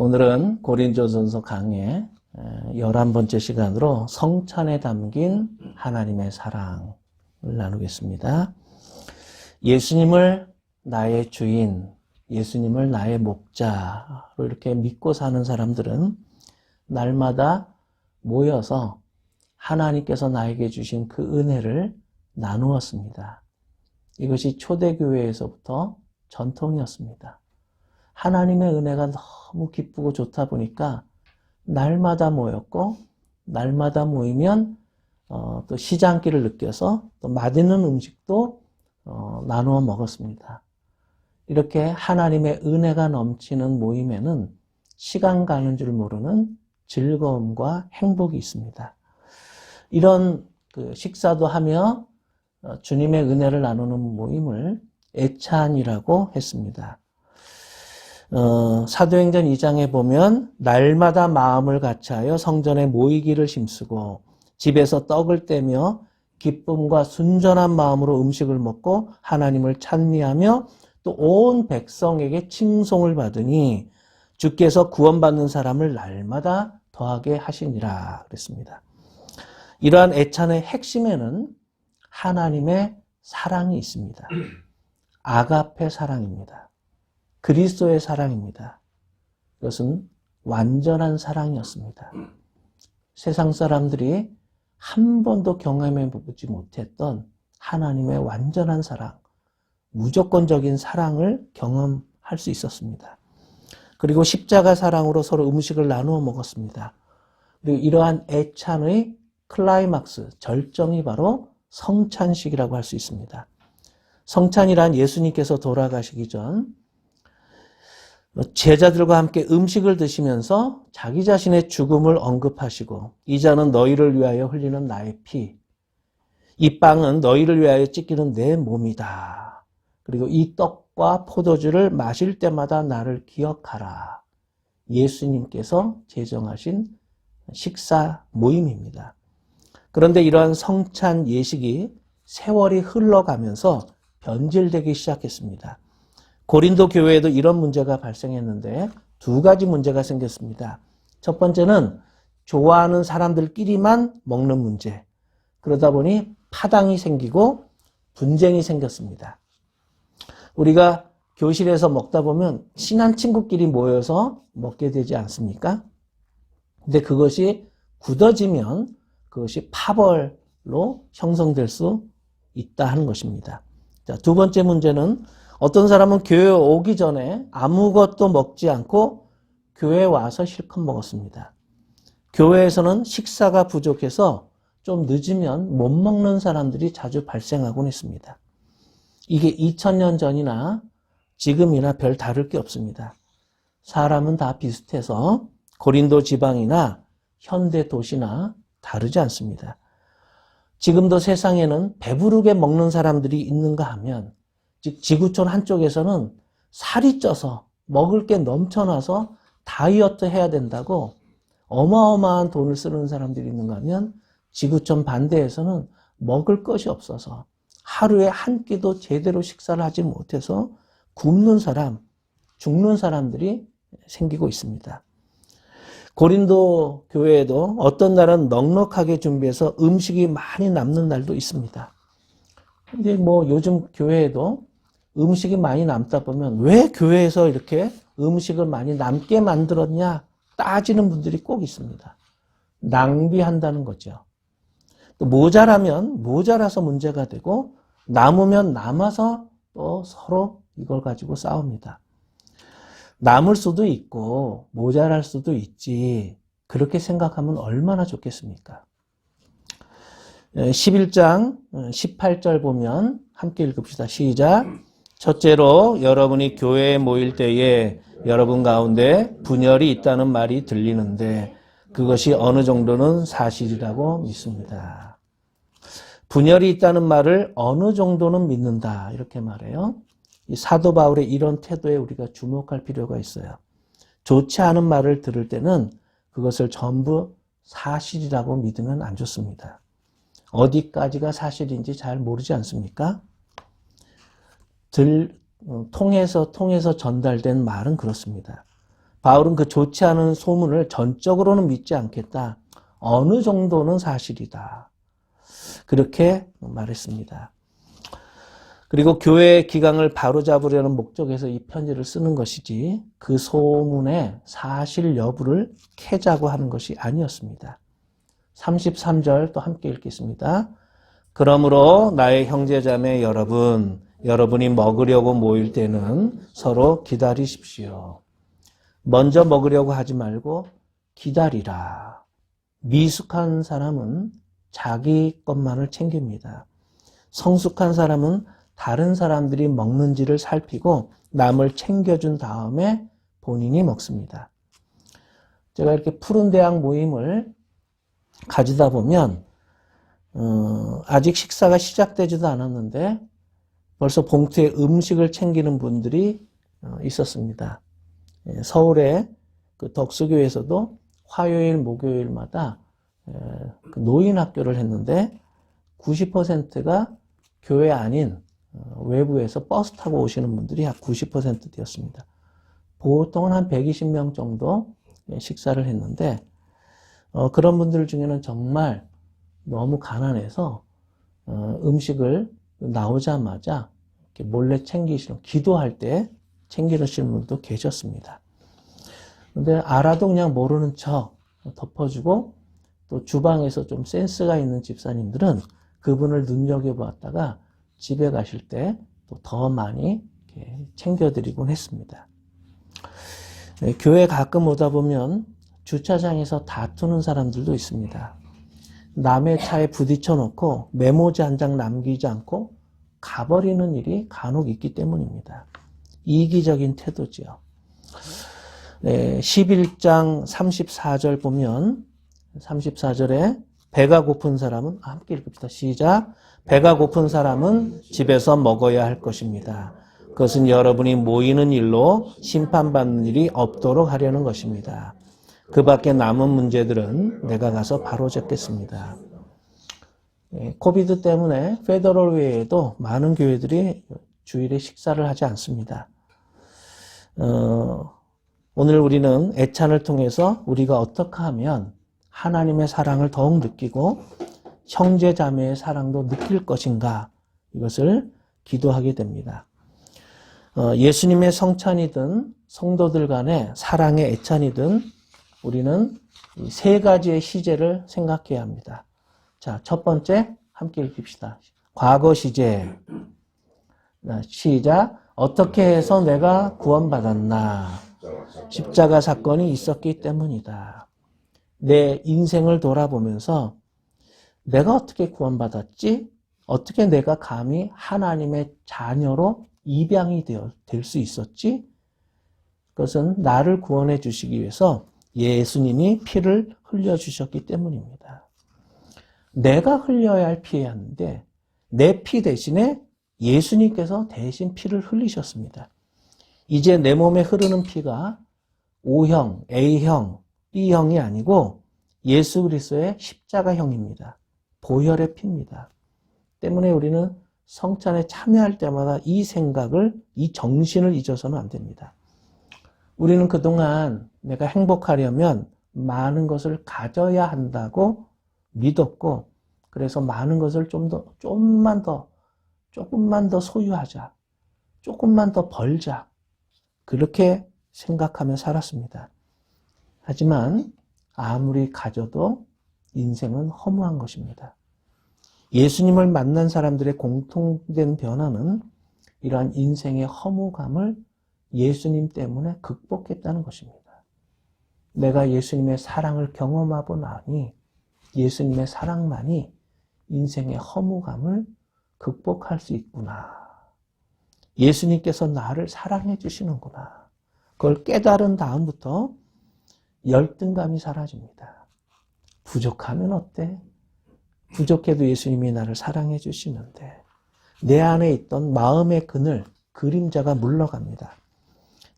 네, 오늘은 고린도전서 강의 11번째 시간으로 성찬에 담긴 하나님의 사랑을 나누겠습니다. 예수님을 나의 주인, 예수님을 나의 목자로 이렇게 믿고 사는 사람들은 날마다 모여서 하나님께서 나에게 주신 그 은혜를 나누었습니다. 이것이 초대교회에서부터 전통이었습니다. 하나님의 은혜가 너무 기쁘고 좋다 보니까 날마다 모였고 날마다 모이면 어, 또 시장기를 느껴서 또 맛있는 음식도 어, 나누어 먹었습니다. 이렇게 하나님의 은혜가 넘치는 모임에는 시간 가는 줄 모르는 즐거움과 행복이 있습니다. 이런 그 식사도 하며 어, 주님의 은혜를 나누는 모임을 애찬이라고 했습니다. 어, 사도행전 2장에 보면 날마다 마음을 같이하여 성전에 모이기를 힘쓰고 집에서 떡을 떼며 기쁨과 순전한 마음으로 음식을 먹고 하나님을 찬미하며 또 온 백성에게 칭송을 받으니 주께서 구원받는 사람을 날마다 더하게 하시니라 그랬습니다. 이러한 애찬의 핵심에는 하나님의 사랑이 있습니다. 아가페 사랑입니다. 그리스도의 사랑입니다. 이것은 완전한 사랑이었습니다. 세상 사람들이 한 번도 경험해 보지 못했던 하나님의 완전한 사랑, 무조건적인 사랑을 경험할 수 있었습니다. 그리고 십자가 사랑으로 서로 음식을 나누어 먹었습니다. 그리고 이러한 애찬의 클라이막스, 절정이 바로 성찬식이라고 할 수 있습니다. 성찬이란 예수님께서 돌아가시기 전 제자들과 함께 음식을 드시면서 자기 자신의 죽음을 언급하시고 이 잔은 너희를 위하여 흘리는 나의 피, 이 빵은 너희를 위하여 찢기는 내 몸이다. 그리고 이 떡과 포도주를 마실 때마다 나를 기억하라. 예수님께서 제정하신 식사 모임입니다. 그런데 이러한 성찬 예식이 세월이 흘러가면서 변질되기 시작했습니다. 고린도 교회에도 이런 문제가 발생했는데 두 가지 문제가 생겼습니다. 첫 번째는 좋아하는 사람들끼리만 먹는 문제. 그러다 보니 파당이 생기고 분쟁이 생겼습니다. 우리가 교실에서 먹다 보면 친한 친구끼리 모여서 먹게 되지 않습니까? 근데 그것이 굳어지면 그것이 파벌로 형성될 수 있다 하는 것입니다. 자, 두 번째 문제는 어떤 사람은 교회 오기 전에 아무것도 먹지 않고 교회 와서 실컷 먹었습니다. 교회에서는 식사가 부족해서 좀 늦으면 못 먹는 사람들이 자주 발생하곤 했습니다. 이게 2000년 전이나 지금이나 별 다를 게 없습니다. 사람은 다 비슷해서 고린도 지방이나 현대 도시나 다르지 않습니다. 지금도 세상에는 배부르게 먹는 사람들이 있는가 하면 즉 지구촌 한쪽에서는 살이 쪄서 먹을 게 넘쳐나서 다이어트 해야 된다고 어마어마한 돈을 쓰는 사람들이 있는가 하면 지구촌 반대에서는 먹을 것이 없어서 하루에 한 끼도 제대로 식사를 하지 못해서 굶는 사람, 죽는 사람들이 생기고 있습니다. 고린도 교회에도 어떤 날은 넉넉하게 준비해서 음식이 많이 남는 날도 있습니다. 근데 뭐 요즘 교회에도 음식이 많이 남다 보면 왜 교회에서 이렇게 음식을 많이 남게 만들었냐 따지는 분들이 꼭 있습니다. 낭비한다는 거죠. 또 모자라면 모자라서 문제가 되고 남으면 남아서 또 서로 이걸 가지고 싸웁니다. 남을 수도 있고 모자랄 수도 있지 그렇게 생각하면 얼마나 좋겠습니까? 11장 18절 보면 함께 읽읍시다. 시작. 첫째로 여러분이 교회에 모일 때에 여러분 가운데 분열이 있다는 말이 들리는데 그것이 어느 정도는 사실이라고 믿습니다. 분열이 있다는 말을 어느 정도는 믿는다 이렇게 말해요. 이 사도 바울의 이런 태도에 우리가 주목할 필요가 있어요. 좋지 않은 말을 들을 때는 그것을 전부 사실이라고 믿으면 안 좋습니다. 어디까지가 사실인지 잘 모르지 않습니까? 들, 어, 통해서, 통해서 전달된 말은 그렇습니다. 바울은 그 좋지 않은 소문을 전적으로는 믿지 않겠다. 어느 정도는 사실이다. 그렇게 말했습니다. 그리고 교회의 기강을 바로잡으려는 목적에서 이 편지를 쓰는 것이지 그 소문의 사실 여부를 캐자고 하는 것이 아니었습니다. 33절 또 함께 읽겠습니다. 그러므로 나의 형제자매 여러분, 여러분이 먹으려고 모일 때는 서로 기다리십시오. 먼저 먹으려고 하지 말고 기다리라. 미숙한 사람은 자기 것만을 챙깁니다. 성숙한 사람은 다른 사람들이 먹는지를 살피고 남을 챙겨준 다음에 본인이 먹습니다. 제가 이렇게 푸른 대학 모임을 가지다 보면 어, 아직 식사가 시작되지도 않았는데 벌써 봉투에 음식을 챙기는 분들이 어, 있었습니다. 예, 서울의 그 덕수교에서도 화요일, 목요일마다 에, 그 노인 학교를 했는데 90%가 교회 아닌 어, 외부에서 버스 타고 오시는 분들이 약 90% 되었습니다. 보통은 한 120명 정도 예, 식사를 했는데 어, 그런 분들 중에는 정말 너무 가난해서 어, 음식을 나오자마자 몰래 챙기시는 기도할 때 챙기시는 분도 계셨습니다. 근데 알아도 그냥 모르는 척 덮어주고 또 주방에서 좀 센스가 있는 집사님들은 그분을 눈여겨보았다가 집에 가실 때 또 더 많이 챙겨드리곤 했습니다. 네, 교회 가끔 오다 보면 주차장에서 다투는 사람들도 있습니다. 남의 차에 부딪혀 놓고 메모지 한 장 남기지 않고 가버리는 일이 간혹 있기 때문입니다. 이기적인 태도지요. 네, 11장 34절 보면 34절에 배가 고픈 사람은 아, 함께 읽읍시다. 시작. 배가 고픈 사람은 집에서 먹어야 할 것입니다. 그것은 여러분이 모이는 일로 심판받는 일이 없도록 하려는 것입니다. 그 밖에 남은 문제들은 내가 가서 바로 잡겠습니다. 예, 코비드 때문에 페더럴 외에도 많은 교회들이 주일에 식사를 하지 않습니다. 어, 오늘 우리는 애찬을 통해서 우리가 어떻게 하면 하나님의 사랑을 더욱 느끼고 형제 자매의 사랑도 느낄 것인가 이것을 기도하게 됩니다. 어, 예수님의 성찬이든 성도들 간의 사랑의 애찬이든 우리는 세 가지의 시제를 생각해야 합니다. 자, 첫 번째 함께 읽읍시다. 과거 시제. 시작. 어떻게 해서 내가 구원받았나? 십자가 사건이 있었기 때문이다. 내 인생을 돌아보면서 내가 어떻게 구원받았지? 어떻게 내가 감히 하나님의 자녀로 입양이 될수 있었지? 그것은 나를 구원해 주시기 위해서 예수님이 피를 흘려주셨기 때문입니다. 내가 흘려야 할 피였는데 내 피 대신에 예수님께서 대신 피를 흘리셨습니다. 이제 내 몸에 흐르는 피가 O형, A형, B형이 아니고 예수 그리스도의 십자가형입니다. 보혈의 피입니다. 때문에 우리는 성찬에 참여할 때마다 이 생각을, 이 정신을 잊어서는 안 됩니다. 우리는 그동안 내가 행복하려면 많은 것을 가져야 한다고 믿었고, 그래서 많은 것을 좀 더, 좀만 더, 조금만 더 소유하자. 조금만 더 벌자. 그렇게 생각하며 살았습니다. 하지만 아무리 가져도 인생은 허무한 것입니다. 예수님을 만난 사람들의 공통된 변화는 이러한 인생의 허무감을 예수님 때문에 극복했다는 것입니다. 내가 예수님의 사랑을 경험하고 나니 예수님의 사랑만이 인생의 허무감을 극복할 수 있구나. 예수님께서 나를 사랑해 주시는구나. 그걸 깨달은 다음부터 열등감이 사라집니다. 부족하면 어때? 부족해도 예수님이 나를 사랑해 주시는데 내 안에 있던 마음의 그늘, 그림자가 물러갑니다.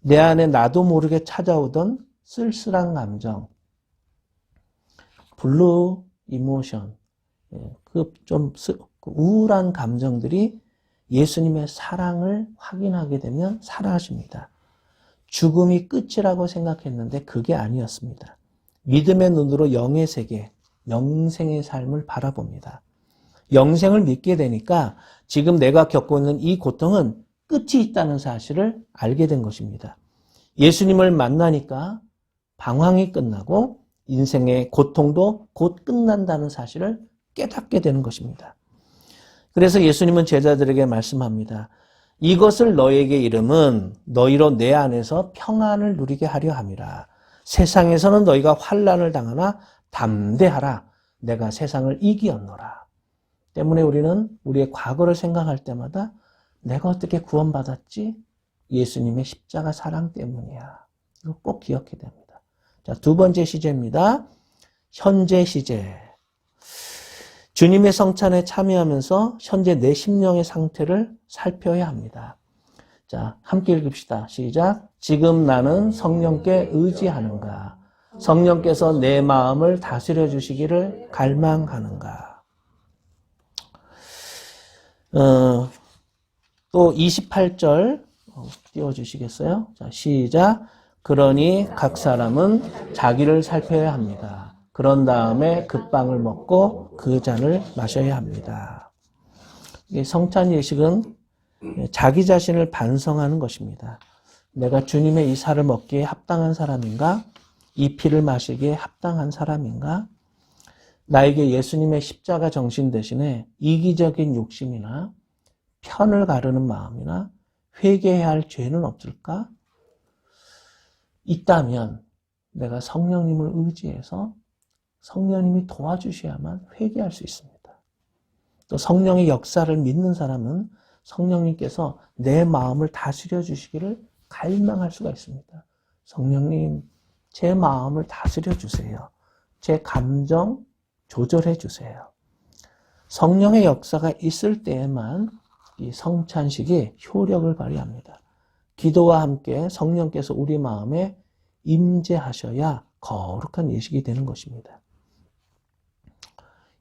내 안에 나도 모르게 찾아오던 쓸쓸한 감정, 블루 이모션, 예, 그좀 그 우울한 감정들이 예수님의 사랑을 확인하게 되면 사라집니다. 죽음이 끝이라고 생각했는데 그게 아니었습니다. 믿음의 눈으로 영의 세계, 영생의 삶을 바라봅니다. 영생을 믿게 되니까 지금 내가 겪고 있는 이 고통은 끝이 있다는 사실을 알게 된 것입니다. 예수님을 만나니까 방황이 끝나고 인생의 고통도 곧 끝난다는 사실을 깨닫게 되는 것입니다. 그래서 예수님은 제자들에게 말씀합니다. 이것을 너에게 이름은 너희로 내 안에서 평안을 누리게 하려 함이라. 세상에서는 너희가 환란을 당하나 담대하라. 내가 세상을 이기었노라. 때문에 우리는 우리의 과거를 생각할 때마다 내가 어떻게 구원받았지? 예수님의 십자가 사랑 때문이야. 이거 꼭 기억해야 됩니다. 자, 두 번째 시제입니다. 현재 시제. 주님의 성찬에 참여하면서 현재 내 심령의 상태를 살펴야 합니다. 자, 함께 읽읍시다. 시작. 지금 나는 성령께 의지하는가? 성령께서 내 마음을 다스려 주시기를 갈망하는가? 어, 또 28절 어, 띄워 주시겠어요? 자, 시작. 그러니 각 사람은 자기를 살펴야 합니다. 그런 다음에 그 빵을 먹고 그 잔을 마셔야 합니다. 이 성찬 예식은 자기 자신을 반성하는 것입니다. 내가 주님의 이 살을 먹기에 합당한 사람인가? 이 피를 마시기에 합당한 사람인가? 나에게 예수님의 십자가 정신 대신에 이기적인 욕심이나 편을 가르는 마음이나 회개해야 할 죄는 없을까? 있다면 내가 성령님을 의지해서 성령님이 도와주셔야만 회개할 수 있습니다. 또 성령의 역사를 믿는 사람은 성령님께서 내 마음을 다스려 주시기를 갈망할 수가 있습니다. 성령님, 제 마음을 다스려 주세요. 제 감정 조절해 주세요. 성령의 역사가 있을 때에만 이 성찬식이 효력을 발휘합니다. 기도와 함께 성령께서 우리 마음에 임재하셔야 거룩한 예식이 되는 것입니다.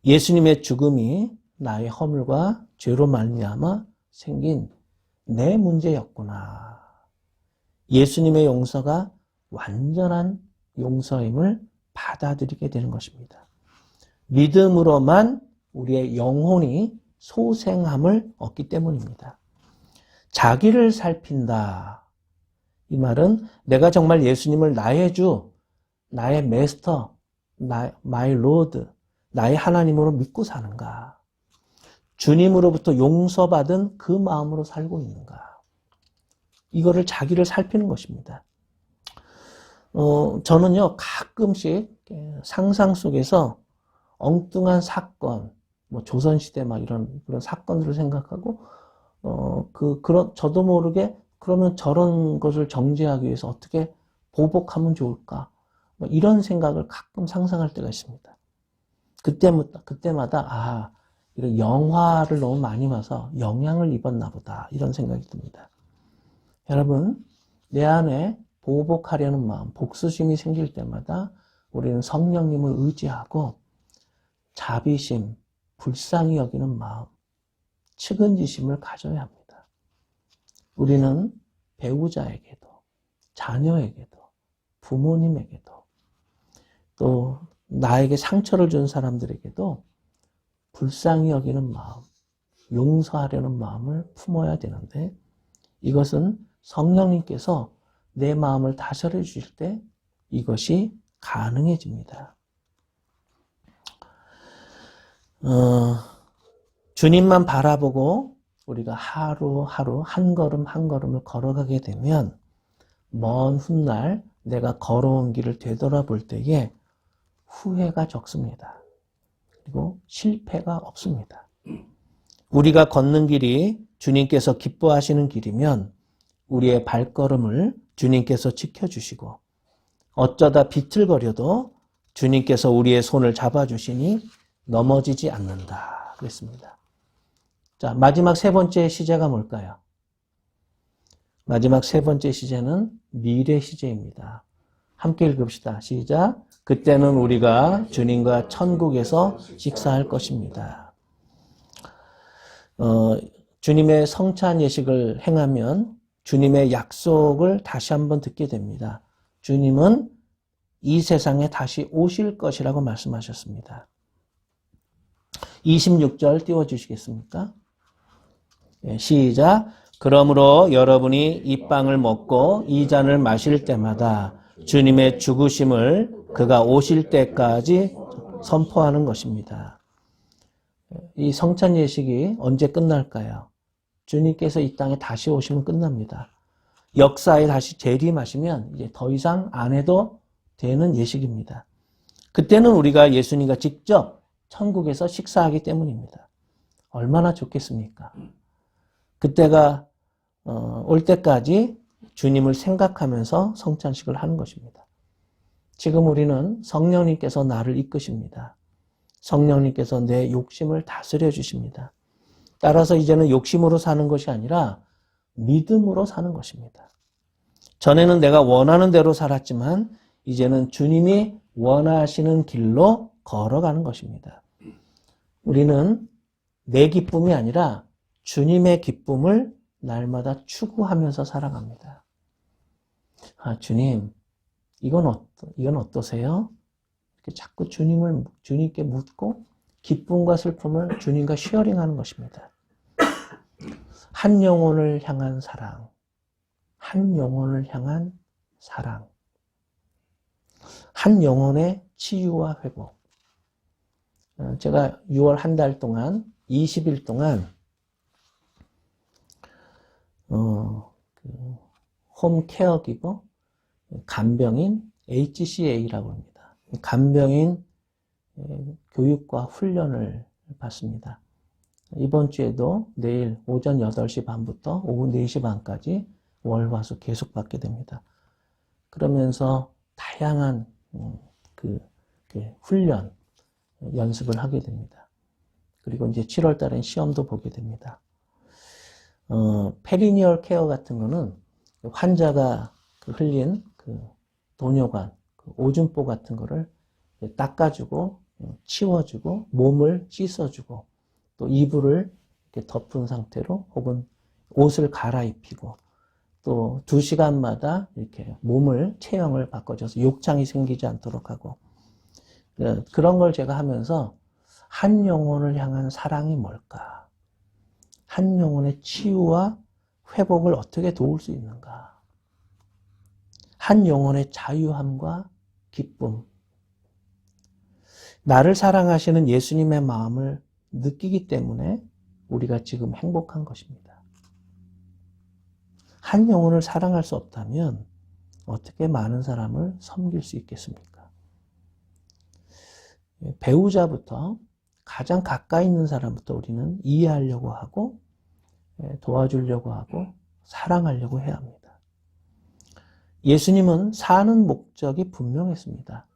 예수님의 죽음이 나의 허물과 죄로 말미암아 생긴 내 문제였구나. 예수님의 용서가 완전한 용서임을 받아들이게 되는 것입니다. 믿음으로만 우리의 영혼이 소생함을 얻기 때문입니다. 자기를 살핀다. 이 말은 내가 정말 예수님을 나의 주, 나의 메스터, 나, 마이 로드, 나의 하나님으로 믿고 사는가? 주님으로부터 용서받은 그 마음으로 살고 있는가? 이거를 자기를 살피는 것입니다. 어, 저는요, 가끔씩 상상 속에서 엉뚱한 사건, 뭐 조선시대 막 이런 그런 사건들을 생각하고, 어, 그, 그런, 저도 모르게 그러면 저런 것을 정지하기 위해서 어떻게 보복하면 좋을까? 뭐 이런 생각을 가끔 상상할 때가 있습니다. 그때마다, 그때마다, 아, 이런 영화를 너무 많이 봐서 영향을 입었나 보다. 이런 생각이 듭니다. 여러분, 내 안에 보복하려는 마음, 복수심이 생길 때마다 우리는 성령님을 의지하고 자비심, 불쌍히 여기는 마음, 측은지심을 가져야 합니다. 우리는 배우자에게도, 자녀에게도, 부모님에게도, 또 나에게 상처를 준 사람들에게도 불쌍히 여기는 마음, 용서하려는 마음을 품어야 되는데 이것은 성령님께서 내 마음을 다스려 주실 때 이것이 가능해집니다. 어, 주님만 바라보고 우리가 하루하루 한 걸음 한 걸음을 걸어가게 되면 먼 훗날 내가 걸어온 길을 되돌아볼 때에 후회가 적습니다. 그리고 실패가 없습니다. 우리가 걷는 길이 주님께서 기뻐하시는 길이면 우리의 발걸음을 주님께서 지켜주시고 어쩌다 비틀거려도 주님께서 우리의 손을 잡아주시니 넘어지지 않는다. 그랬습니다. 자, 마지막 세 번째 시제가 뭘까요? 마지막 세 번째 시제는 미래 시제입니다. 함께 읽읍시다. 시작. 그때는 우리가 주님과 천국에서 식사할 것입니다. 어, 주님의 성찬 예식을 행하면 주님의 약속을 다시 한번 듣게 됩니다. 주님은 이 세상에 다시 오실 것이라고 말씀하셨습니다. 26절 띄워주시겠습니까? 예, 시작. 그러므로 여러분이 이 빵을 먹고 이 잔을 마실 때마다 주님의 죽으심을 그가 오실 때까지 선포하는 것입니다. 이 성찬 예식이 언제 끝날까요? 주님께서 이 땅에 다시 오시면 끝납니다. 역사에 다시 재림하시면 이제 더 이상 안 해도 되는 예식입니다. 그때는 우리가 예수님과 직접 천국에서 식사하기 때문입니다. 얼마나 좋겠습니까? 그때가 어, 올 때까지 주님을 생각하면서 성찬식을 하는 것입니다. 지금 우리는 성령님께서 나를 이끄십니다. 성령님께서 내 욕심을 다스려 주십니다. 따라서 이제는 욕심으로 사는 것이 아니라 믿음으로 사는 것입니다. 전에는 내가 원하는 대로 살았지만 이제는 주님이 원하시는 길로 걸어가는 것입니다. 우리는 내 기쁨이 아니라 주님의 기쁨을 날마다 추구하면서 살아갑니다. 아, 주님, 이건 어떠, 이건 어떠세요? 이렇게 자꾸 주님을, 주님께 묻고 기쁨과 슬픔을 주님과 쉐어링하는 것입니다. 한 영혼을 향한 사랑, 한 영혼을 향한 사랑, 한 영혼의 치유와 회복. 어, 제가 6월 한 달 동안, 20일 동안, 어, 그, 홈 케어 기버, 간병인 HCA라고 합니다. 간병인 교육과 훈련을 받습니다. 이번 주에도 내일 오전 8시 반부터 오후 4시 반까지 월화수 계속 받게 됩니다. 그러면서 다양한 음, 그, 그 훈련, 연습을 하게 됩니다. 그리고 이제 7월 달엔 시험도 보게 됩니다. 어, 페리니얼 케어 같은 거는 환자가 그 흘린 그 도뇨관, 그 오줌보 같은 거를 닦아주고, 어, 치워주고, 몸을 씻어주고, 또 이불을 이렇게 덮은 상태로 혹은 옷을 갈아입히고, 또 두 시간마다 이렇게 몸을 체형을 바꿔줘서 욕창이 생기지 않도록 하고, 어, 그런 걸 제가 하면서 한 영혼을 향한 사랑이 뭘까? 한 영혼의 치유와 회복을 어떻게 도울 수 있는가? 한 영혼의 자유함과 기쁨. 나를 사랑하시는 예수님의 마음을 느끼기 때문에 우리가 지금 행복한 것입니다. 한 영혼을 사랑할 수 없다면 어떻게 많은 사람을 섬길 수 있겠습니까? 배우자부터 가장 가까이 있는 사람부터 우리는 이해하려고 하고 도와주려고 하고 사랑하려고 해야 합니다. 예수님은 사는 목적이 분명했습니다.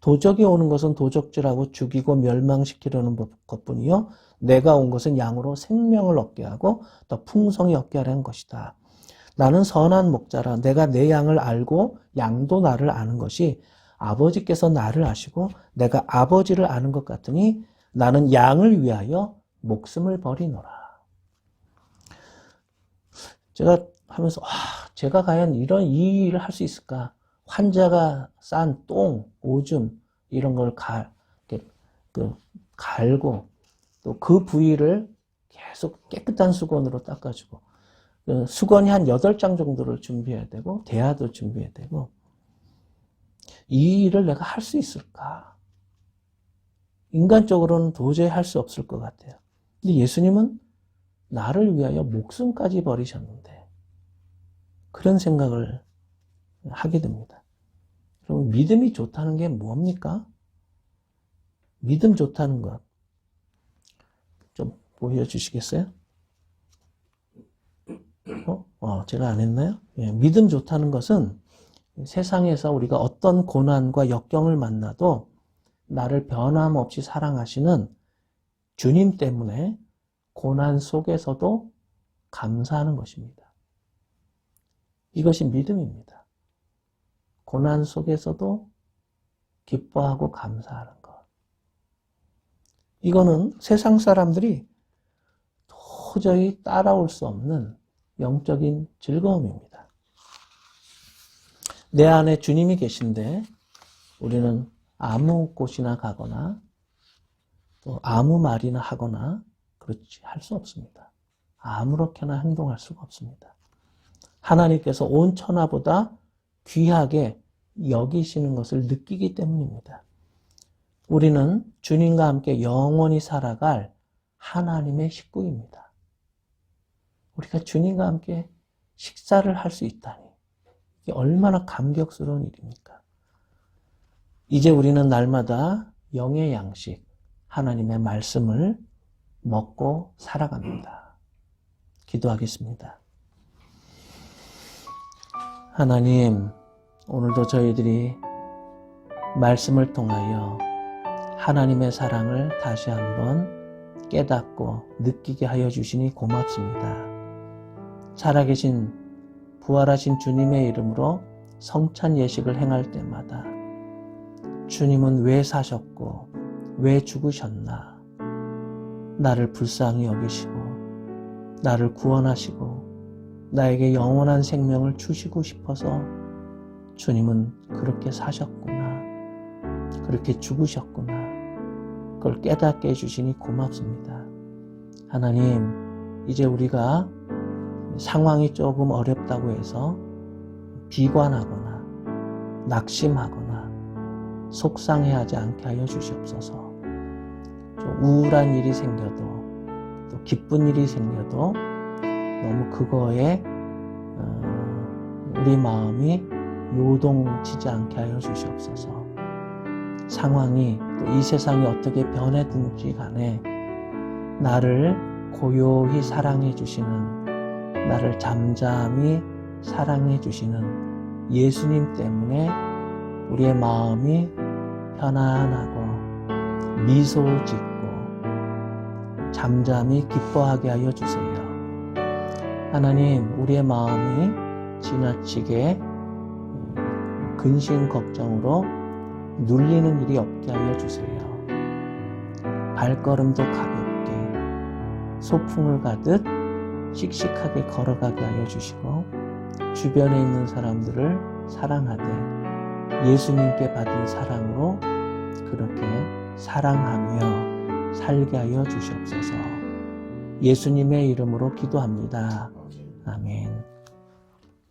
도적이 오는 것은 도적질하고 죽이고 멸망시키려는 것뿐이요. 내가 온 것은 양으로 생명을 얻게 하고 더 풍성히 얻게 하려는 것이다. 나는 선한 목자라 내가 내 양을 알고 양도 나를 아는 것이 아버지께서 나를 아시고 내가 아버지를 아는 것 같으니 나는 양을 위하여 목숨을 버리노라. 제가 하면서 와, 제가 과연 이런 이 일을 할 수 있을까? 환자가 싼 똥, 오줌 이런 걸 갈, 그, 갈고 또 그 부위를 계속 깨끗한 수건으로 닦아주고 그 수건이 한 8장 정도를 준비해야 되고 대야도 준비해야 되고 이 일을 내가 할 수 있을까? 인간적으로는 도저히 할 수 없을 것 같아요. 근데 예수님은 나를 위하여 목숨까지 버리셨는데 그런 생각을 하게 됩니다. 그럼 믿음이 좋다는 게 뭡니까? 믿음 좋다는 것. 좀 보여주시겠어요? 어? 어, 제가 안 했나요? 예, 믿음 좋다는 것은 세상에서 우리가 어떤 고난과 역경을 만나도 나를 변함없이 사랑하시는 주님 때문에 고난 속에서도 감사하는 것입니다. 이것이 믿음입니다. 고난 속에서도 기뻐하고 감사하는 것. 이거는 세상 사람들이 도저히 따라올 수 없는 영적인 즐거움입니다. 내 안에 주님이 계신데 우리는 아무 곳이나 가거나 또 아무 말이나 하거나 그렇지 할 수 없습니다. 아무렇게나 행동할 수가 없습니다. 하나님께서 온 천하보다 귀하게 여기시는 것을 느끼기 때문입니다. 우리는 주님과 함께 영원히 살아갈 하나님의 식구입니다. 우리가 주님과 함께 식사를 할 수 있다니. 얼마나 감격스러운 일입니까? 이제 우리는 날마다 영의 양식, 하나님의 말씀을 먹고 살아갑니다. 기도하겠습니다. 하나님, 오늘도 저희들이 말씀을 통하여 하나님의 사랑을 다시 한번 깨닫고 느끼게 하여 주시니 고맙습니다. 살아계신 부활하신 주님의 이름으로 성찬 예식을 행할 때마다 주님은 왜 사셨고 왜 죽으셨나? 나를 불쌍히 여기시고 나를 구원하시고 나에게 영원한 생명을 주시고 싶어서 주님은 그렇게 사셨구나. 그렇게 죽으셨구나. 그걸 깨닫게 해주시니 고맙습니다. 하나님 이제 우리가 상황이 조금 어렵다고 해서 비관하거나 낙심하거나 속상해하지 않게 하여 주시옵소서. 좀 우울한 일이 생겨도 또 기쁜 일이 생겨도 너무 그거에 어, 우리 마음이 요동치지 않게 하여 주시옵소서. 상황이 또 이 세상이 어떻게 변해든지 간에 나를 고요히 사랑해 주시는 나를 잠잠히 사랑해 주시는 예수님 때문에 우리의 마음이 편안하고 미소 짓고 잠잠히 기뻐하게 하여 주세요. 하나님, 우리의 마음이 지나치게 근심 걱정으로 눌리는 일이 없게 하여 주세요. 발걸음도 가볍게 소풍을 가듯 씩씩하게 걸어가게 하여 주시고 주변에 있는 사람들을 사랑하되 예수님께 받은 사랑으로 그렇게 사랑하며 살게 하여 주시옵소서. 예수님의 이름으로 기도합니다. 아멘.